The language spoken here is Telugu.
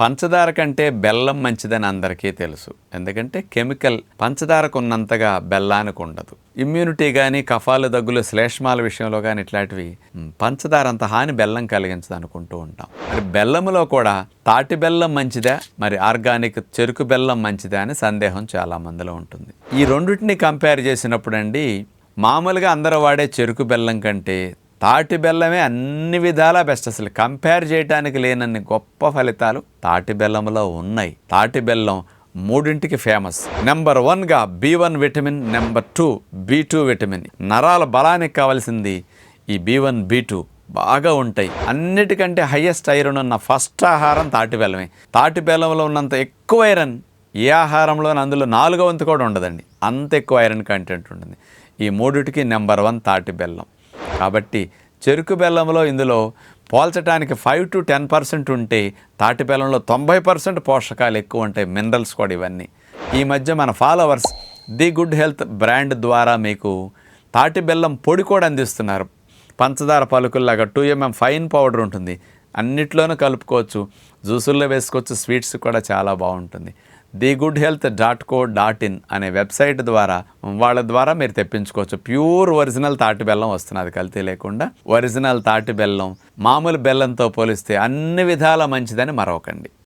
పంచదార కంటే బెల్లం మంచిదని అందరికీ తెలుసు. ఎందుకంటే కెమికల్ పంచదారకు ఉన్నంతగా బెల్లానికి ఉండదు. ఇమ్యూనిటీ కానీ కఫాలు దగ్గులు శ్లేష్మాల విషయంలో కానీ ఇట్లాంటివి పంచదార అంత హాని బెల్లం కలిగించదు అనుకుంటూ ఉంటాం. మరి బెల్లంలో కూడా తాటి బెల్లం మంచిదా? మరి ఆర్గానిక్ చెరుకు బెల్లం మంచిదా అని సందేహం చాలా మందిలో ఉంటుంది. ఈ రెండింటిని కంపేర్ చేసినప్పుడు అండి మామూలుగా అందరూ వాడే చెరుకు బెల్లం కంటే తాటి బెల్లమే అన్ని విధాలా బెస్ట్ అసలు కంపేర్ చేయడానికి లేనన్ని గొప్ప ఫలితాలు తాటి బెల్లంలో ఉన్నాయి. తాటి బెల్లం మూడింటికి ఫేమస్ నెంబర్ వన్గా B one vitamin number two B two vitamin నరాల బలానికి కావాల్సింది ఈ బి వన్ బి టూ బాగా ఉంటాయి. అన్నిటికంటే హయ్యెస్ట్ ఐరన్ ఉన్న ఫస్ట్ ఆహారం తాటి బెల్లమే. తాటి బెల్లంలో ఉన్నంత ఎక్కువ ఐరన్ ఏ ఆహారంలో అందులో నాలుగో వంతు కూడా ఉండదండి. అంత ఎక్కువ ఐరన్ కంటెంట్ ఉంటుంది. ఈ మూడిటికి నెంబర్ వన్ తాటి బెల్లం. కాబట్టి చెరుకు బెల్లంలో ఇందులో పోల్చడానికి ఫైవ్ టు టెన్ పర్సెంట్ ఉంటే తాటి బెల్లంలో తొంభై పర్సెంట్ పోషకాలు ఎక్కువ ఉంటాయి మినరల్స్ కూడా ఇవన్నీ. ఈ మధ్య మన followers the good health brand ద్వారా మీకు తాటి బెల్లం పొడి కూడా అందిస్తున్నారు. పంచదార పలుకుల్లాగా టూ ఎంఎం ఫైన్ పౌడర్ ఉంటుంది. అన్నిట్లోనూ కలుపుకోవచ్చు. జ్యూసుల్లో వేసుకోవచ్చు స్వీట్స్ కూడా చాలా బాగుంటుంది. The good health dot co dot in అనే వెబ్సైట్ ద్వారా వాళ్ళ ద్వారా మీరు తెప్పించుకోవచ్చు. ప్యూర్ ఒరిజినల్ తాటి బెల్లం వస్తున్నది కల్తీ లేకుండా. ఒరిజినల్ తాటి బెల్లం మామూలు బెల్లంతో పోలిస్తే అన్ని విధాల మంచిదని మరొకండి.